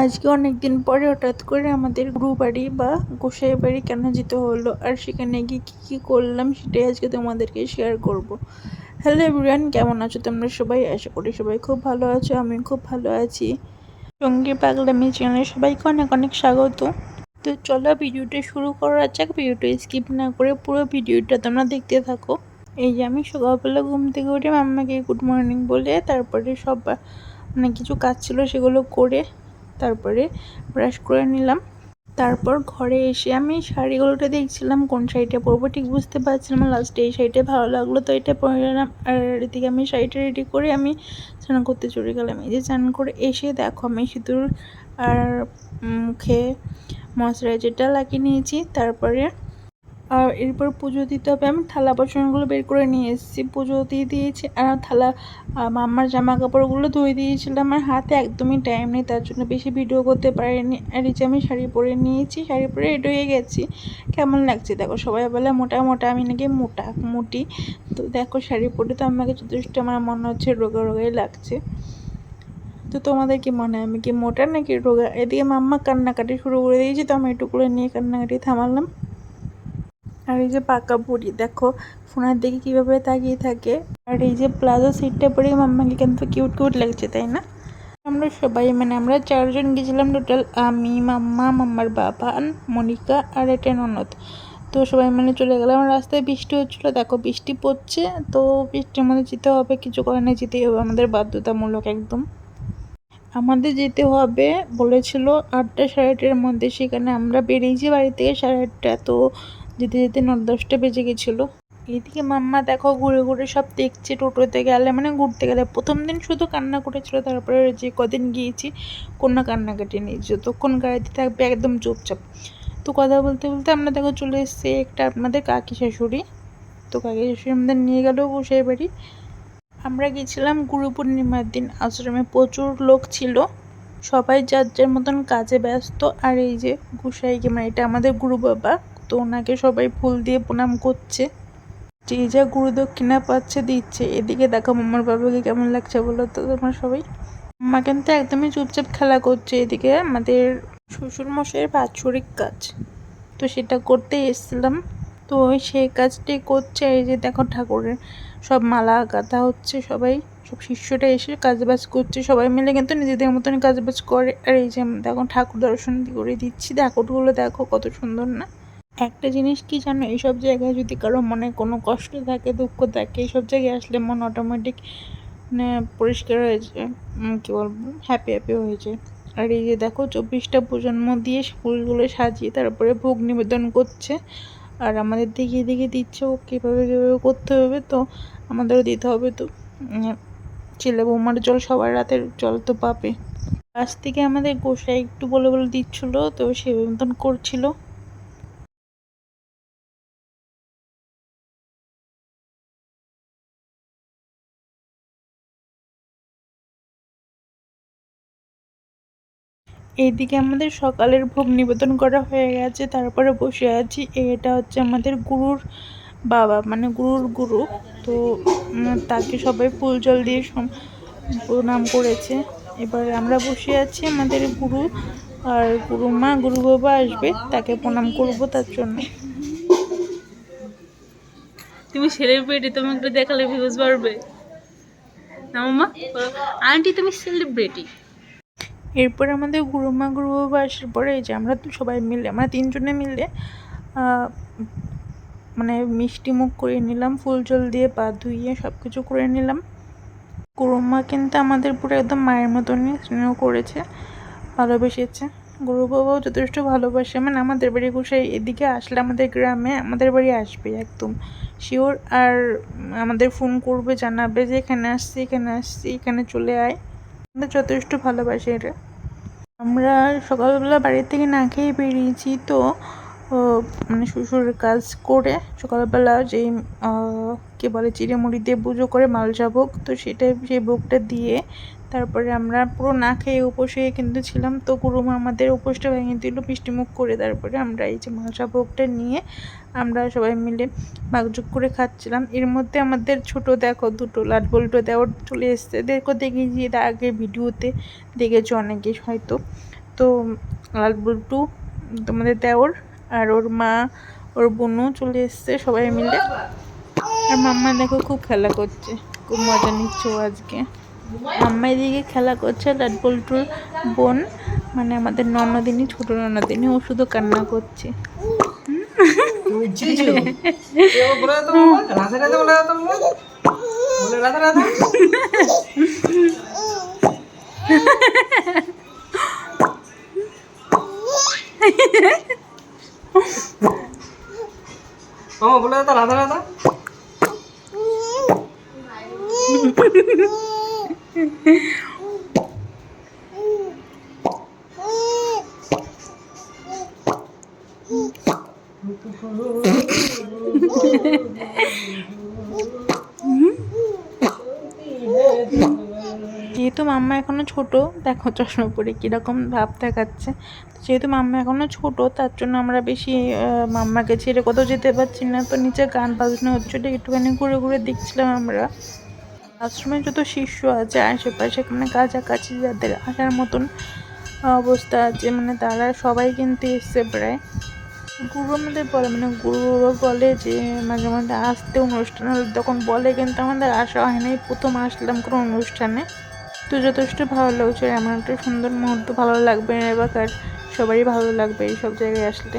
আজকে অনেক দিন পরে হঠাৎ করে আমাদের গুরু বাড়ি বা গোসাই বাড়ি কেন যেতে হলো আর সেখানে গিয়ে কী কী করলাম সেটাই আজকে তোমাদেরকে শেয়ার করব। হ্যালো এভরিওয়ান কেমন আছো তোমরা সবাই? আশা করি সবাই খুব ভালো আছো আমি খুব ভালো আছি। সঙ্গী পাগলামি চ্যানেলে সবাইকে অনেক অনেক স্বাগত। তো চলো ভিডিওটা শুরু করা যাক, ভিডিওটা স্কিপ না করে পুরো ভিডিওটা তোমরা দেখতে থাকো। এই যে আমি সকালবেলা ঘুম থেকে উঠে মাম্মাকে গুড মর্নিং বলে তারপরে সব মানে কিছু কাজ ছিল সেগুলো করে তারপরে ব্রাশ করে নিলাম। তারপর ঘরে এসে আমি শাড়িগুলোটা দেখছিলাম, কোন শাড়িটা পরবো ঠিক বুঝতে পারছিলাম লাস্টে এই শাড়িটা ভালো লাগল তো এটা পরে নিলাম আর এদিকে আমি শাড়িটা রেডি করে আমি স্নান করতে চলে গেলাম। এই যে স্নান করে এসে দেখো আমি সিঁদুর আর মুখে ময়শ্চারাইজারটা লাগিয়ে নিয়েছি। তারপরে আর এরপর পুজো দিতে হবে। আমি থালা বাসনগুলো বের করে নিয়ে এসেছি। পুজো দিয়ে দিয়েছি আর থালা মাম্মার জামা কাপড়গুলো ধুয়ে দিয়েছিলাম। আমার হাতে একদমই টাইম নেই, তার জন্য বেশি ভিডিও করতে পারিনি। আর এই যে আমি শাড়ি পরে নিয়েছি, শাড়ি পরে রেডি গেছি। কেমন লাগছে? দেখো, সবাই বলে মোটা মোটা, আমি নাকি মোটা, মুটি। তো দেখো, শাড়ি পরে তো আমাকে যথেষ্ট আমার মনে হচ্ছে রোগা রোগাই লাগছে। তো তোমাদের কি মনে হয়, আমি কি মোটা নাকি রোগা? এদিকে মাম্মা কান্নাকাটি শুরু করে দিয়েছি, তো আমি একটু করে নিয়ে কান্নাকাটি থামালাম। আর এই যে পাকা বুড়ি, দেখো, ফোনের দিকে কীভাবে তাকিয়ে থাকে। আর এই যে প্লাজো সিটটা পরে মাম্মাকে কিন্তু কিউট কিউট লাগছে, তাই না? আমরা সবাই মানে আমরা চারজন গেছিলাম টোটাল আমি, মাম্মা, মাম্মার বাবা মনিকা আর এটা ননদ। তো সবাই মানে চলে গেলাম। রাস্তায় বৃষ্টি হচ্ছিল, দেখো, বৃষ্টি পড়ছে, তো বৃষ্টির মধ্যে যেতে হবে, কিছু করে না যেতেই হবে, আমাদের বাধ্যতামূলক একদম। আমাদের যেতে হবে বলেছিল আটটা, সাড়ে আটটার মধ্যে, সেখানে আমরা বেরিয়েছি বাড়ি থেকে সাড়ে আটটা, তো যেতে যেতে ন দশটা বেজে গেছিল। এদিকে মাম্মা দেখো ঘুরে ঘুরে সব দেখছে, টোটোতে গেলে মানে ঘুরতে গেলে। প্রথম দিন শুধু কান্না করেছিল, তারপরে যে কদিন গিয়েছি, কোনো কান্নাকাটি নেই। যতক্ষণ গাড়িতে থাকবে একদম চুপচাপ। তো কথা বলতে বলতে আমরা দেখো চলে এসেছি একটা আপনাদের কাকি শাশুড়ি। তো কাকি শাশুড়ি আমাদের নিয়ে গেলেও বসে বাড়ি। আমরা গেছিলাম গুরু পূর্ণিমার দিন। আশ্রমে প্রচুর লোক ছিল। সবাই যার যার মতন কাজে ব্যস্ত। আর এই যে গুসাইকে মানে এটা আমাদের গুরু বাবা। তো ওনাকে সবাই ফুল দিয়ে প্রণাম করছে। যে যা গুরুদক্ষিণা পাচ্ছে দিচ্ছে। এদিকে দেখো মামার বাবাকে কেমন লাগছে বলো তো তোমার সবাই। মা কিন্তু একদমই চুপচাপ খেলা করছে। এদিকে আমাদের শ্বশুরমশাইয়ের বাৎসরিক কাজ। তো সেটা করতে এসেছিলাম। তো সেই কাজটি করছে। এই যে দেখো ঠাকুরের সব মালা, গাঁথা হচ্ছে সবাই। সব শিষ্যটা এসে কাজবাজ করছে। সবাই মিলে কিন্তু নিজেদের মতন কাজবাজ করে। আর এই যে দেখো ঠাকুর দর্শন করে দিচ্ছি। ঠাকুরগুলো দেখো কত সুন্দর না? একটা জিনিস কি জানো? এইসব জায়গায় যদি কারও মনে কোনো কষ্ট থাকে, দুঃখ থাকে এইসব জায়গায় আসলে মন অটোমেটিক মানে পরিষ্কার হয়ে যায়। কী বলব? হ্যাপি হ্যাপি হয়ে যায়। আর এই যে দেখো, চব্বিশটা প্রজন্ম দিয়ে ফুলগুলো সাজিয়ে তারপরে ভোগ নিবেদন করছে। আর আমাদের দিকে দিকে দিচ্ছে, ও কীভাবে কীভাবে করতে হবে তো আমাদেরও দিতে হবে তো। ছেলে বৌমার জল সবার রাতের জল তো পাবে। কাছ থেকে আমাদের গোসাই একটু বলে বলে দিচ্ছিল, তো সে মতন করছিল। এইদিকে আমাদের সকালের ভোগ নিবেদন করা হয়ে গেছে, তারপরে বসে আছি। এটা হচ্ছে আমাদের গুরুর বাবা মানে গুরুর গুরু। তো তাকে সবাই ফুল জল দিয়ে প্রণাম করেছে। এবার আমরা বসে আছি আমাদের গুরু, আর গুরু মা, গুরু বাবা আসবে, তাকে প্রণাম করব তার জন্য। তুমি সেলিব্রিটি তোমাকে দেখালে ভিউজ বাড়বে। না মামা আন্টি, তুমি সেলিব্রিটি এরপর আমাদের গুরুমা গুরু বাবা আসার পরে যে আমরা তো সবাই মিলে, আমরা তিনজনে মিলে মানে মিষ্টি মুখ করে নিলাম, ফুল জল দিয়ে পা ধুইয়ে সব কিছু করে নিলাম। গুরুমা কিন্তু আমাদের পুরো একদম মায়ের মতনই স্নেহ করেছে, ভালোবেসেছে। গুরু বাবাও যথেষ্ট ভালোবাসে মানে আমাদের বাড়ি গোসাই এদিকে আসলে আমাদের গ্রামে আমাদের বাড়ি আসবে একদম শিওর আর আমাদের ফোন করবে, জানাবে যে এখানে আসছি এখানে আসছি, এখানে চলে আয়। আমাদের যথেষ্ট ভালোবাসি এটা। আমরা সকালবেলা বাড়ি থেকে না খেয়ে বেরিয়েছি তো মানে শ্বশুরের কাজ করে সকালবেলা যেই কে বলে চিড়ে মুড়ি দিয়ে পুজো করে মাল ভোগ তো সেটাই সেই ভোগটা দিয়ে তারপরে আমরা পুরো না খেয়ে উপসে কিন্তু ছিলাম। তো গুরুমা আমাদের উপোসটা ভেঙে দিল, মিষ্টিমুখ করে তারপরে আমরা এই যে মালসা ভোগটা নিয়ে আমরা সবাই মিলে মাগযোগ করে খাচ্ছিলাম। এর মধ্যে আমাদের ছোট দেখো, দুটো লাট বল্টো দেওয়ার চলে এসছে। দেখো, দেখি যে আগে ভিডিওতে দেখেছ অনেকে হয়তো। তো লাল বুল্টু তোমাদের দেওর আর ওর মা, ওর বোনও চলে এসছে সবাই মিলে। আর মাম্মা দেখো খুব খেলা করছে, খুব মজা নিচ্ছে আজকে। মাম্মা এদিকে খেলা করছে লাল বুল্টুর বোন মানে আমাদের ননদিনী, ছোট ননদিনী, ও শুধু কান্না করছে। রাধে রাধে। যেহেতু মাম্মা এখনও ছোট, দেখো চশমা পরে কীরকম ভাব দেখাচ্ছে। যেহেতু মাম্মা এখনও ছোট, তার জন্য আমরা বেশি মাম্মাকে ছেড়ে কোথাও যেতে পারছি না। তো নিচে গান বাজনা হচ্ছিল একটুখানি ঘুরে ঘুরে দেখছিলাম আমরা। আশ্রমে যত শিষ্য আছে, আশেপাশে মানে কাছাকাছি যাদের আসার মতন অবস্থা আছে মানে তারা সবাই কিন্তু এসছে প্রায়। গুরু আমাদের বলে মানে গুরুরা বলে যে, মাঝে মাঝে আসতে অনুষ্ঠান হলে তখন বলে, কিন্তু আমাদের আসা হয় নাই প্রথম আসলাম কোনো অনুষ্ঠানে। তো যথেষ্ট ভালো লাগছে, এমন একটা সুন্দর মুহূর্ত ভালো লাগবে, এবার সবারই ভালো লাগবে এই সব জায়গায় আসলে।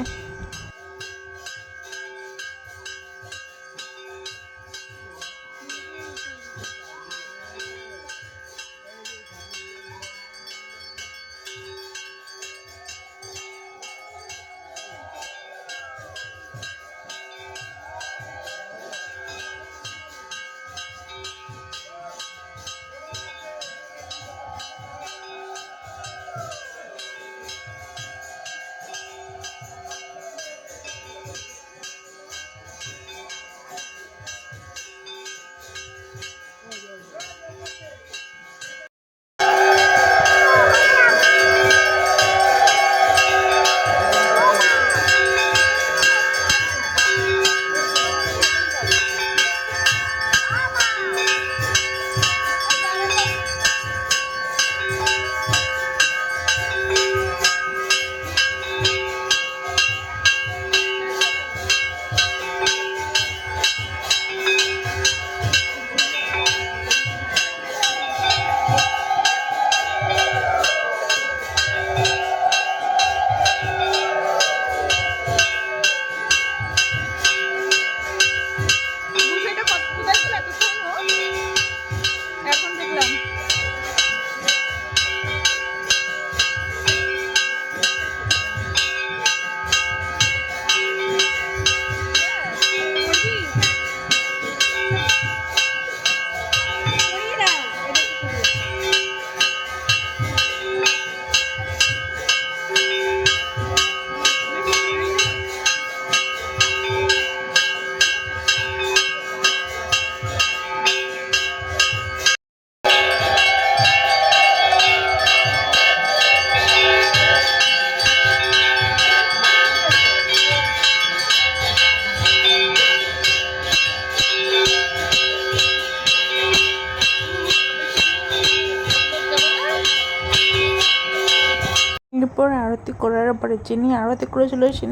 এরপর আরতি করার পরে যিনি আরতি করেছিল সে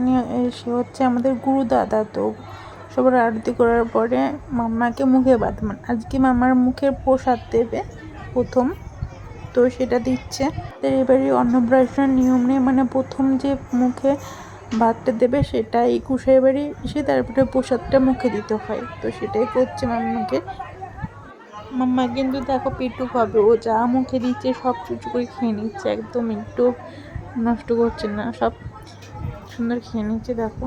সে হচ্ছে আমাদের গুরু দাদা। তো সবার আরতি করার পরে মাম্মাকে মুখে বাঁধমান আজকে মামার মুখের প্রসাদ দেবে প্রথম। তো সেটা দিচ্ছে। এবারে অন্নপ্রাশনের নিয়ম নেই মানে প্রথম যে মুখে ভাতটা দেবে সেটা একুশে এবারে এসে তারপরে প্রসাদটা মুখে দিতে হয়। তো সেটাই করছে মাম্মাকে। মাম্মা কিন্তু দেখো পেটুক হবে, ও যা মুখে দিচ্ছে সব চুচু করে খেয়ে নিচ্ছে, একদম একটু নষ্ট করছে না সব সুন্দর খেয়ে নিচ্ছে দেখো।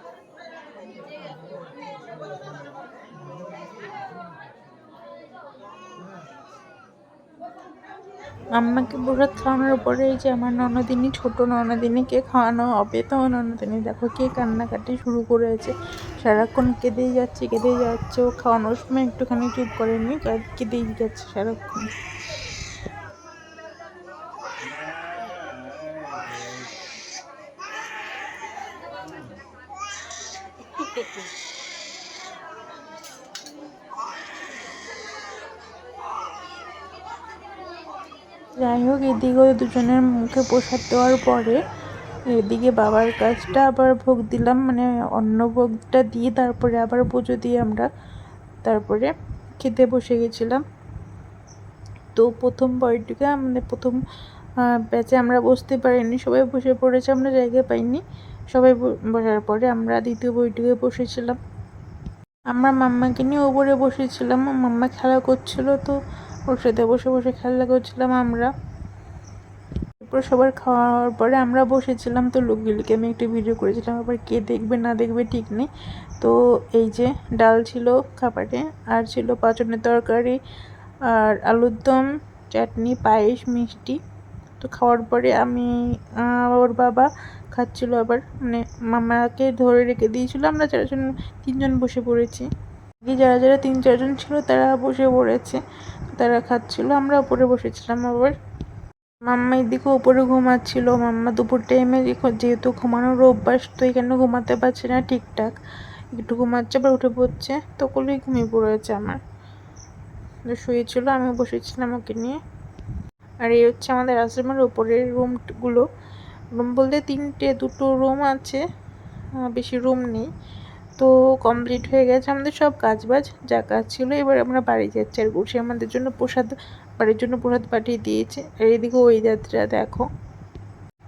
আম্মাকে প্রসাদ খাওয়ানোর পরে এই যে আমার ননদিনী, ছোট ননদিনীকে খাওয়ানো হবে। তো ননদিনী দেখো কে কান্নাকাটি শুরু করেছে। সারাক্ষণ কেঁদেই যাচ্ছে কেঁদেই যাচ্ছে। ও খাওয়ানোর সময় একটুখানি চুপ করেনি কেঁদেই যাচ্ছে সারাক্ষণ। যাই হোক এদিকে দুজনের মুখে প্রসাদ দেওয়ার পরে এদিকে বাবার কাজটা আবার ভোগ দিলাম মানে অন্ন ভোগটা দিয়ে তারপরে আবার পুজো দিয়ে আমরা তারপরে খেতে বসে গেছিলাম। তো প্রথম বইটিকে আমাদের প্রথম ব্যাচে আমরা বসতে পারিনি, সবাই বসে পড়েছে, আমরা জায়গা পাইনি। সবাই বসার পরে আমরা দ্বিতীয় বইটিকে বসেছিলাম। আমরা মাম্মাকে নিয়ে ওপরে বসেছিলাম, মাম্মা খেলা করছিল, তো ওর সাথে বসে বসে খেলা করছিলাম আমরা। এরপর সবার খাওয়ার পরে আমরা বসেছিলাম তো লোকগুলিকে আমি একটু ভিডিও করেছিলাম। আবার কে দেখবে না দেখবে ঠিক নেই। তো এই যে ডাল ছিল খাবারে, আর ছিল পাচনের তরকারি, আর আলুর দম, চাটনি, পায়েস, মিষ্টি। তো খাওয়ার পরে আমি ওর বাবা খাচ্ছিল আবার। মানে মামাকে ধরে রেখে দিয়েছিল। আমরা চারজন, তিনজন বসে পড়েছি। বাকি যারা যারা তিন চারজন ছিল তারা বসে পড়েছে, তারা খাচ্ছিল, আমরা উপরে বসেছিলাম আবার। মাম্মা এদিকে উপরে ঘুমাচ্ছিল, মাম্মা দুপুর টাইমে যেহেতু ঘুমানোর অভ্যাস, তো এখানে ঘুমাতে পারছে না ঠিকঠাক। একটু ঘুমাচ্ছে, আবার উঠে পড়ছে, তো ঘুমিয়ে পড়েছে আমার। শুয়েছিল আমি বসেছিলাম ওকে নিয়ে। আর এই হচ্ছে আমাদের আশ্রমের উপরের রুমগুলো রুম বলতে তিনটে, দুটো রুম আছে বেশি রুম নেই। তো কমপ্লিট হয়ে গেছে আমাদের সব কাজ বাজ যা কাজ ছিল। এবার আমরা বাড়ি যাচ্ছি আর গুছি আমাদের জন্য প্রসাদ, বাড়ির জন্য প্রসাদ পাঠিয়ে দিয়েছে। আর এদিকে ওই যাত্রা, দেখো।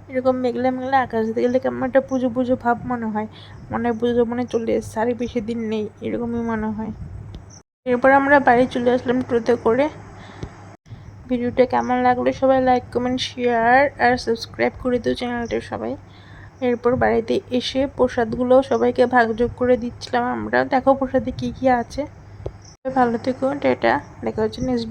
এরকম মেঘলা মেঘলা আকাশ দেখলে কেমন একটা পুজো পুজো ভাব মনে হয়। মনে হয় পুজো মনে চলে এসছে, আর বেশি দিন নেই, এরকমই মনে হয়। এরপর আমরা বাড়ি চলে আসলাম টোটোতে করে। ভিডিওটা কেমন লাগল সবাই লাইক কমেন্ট শেয়ার আর সাবস্ক্রাইব করে দিও চ্যানেলটা সবাই। এরপর বাড়িতে এসে প্রসাদগুলো সবাইকে ভাগযোগ করে দিচ্ছিলাম আমরা। দেখো প্রসাদে কি কি আছে। ভালো থেকো এটা দেখা হচ্ছে নেক্সট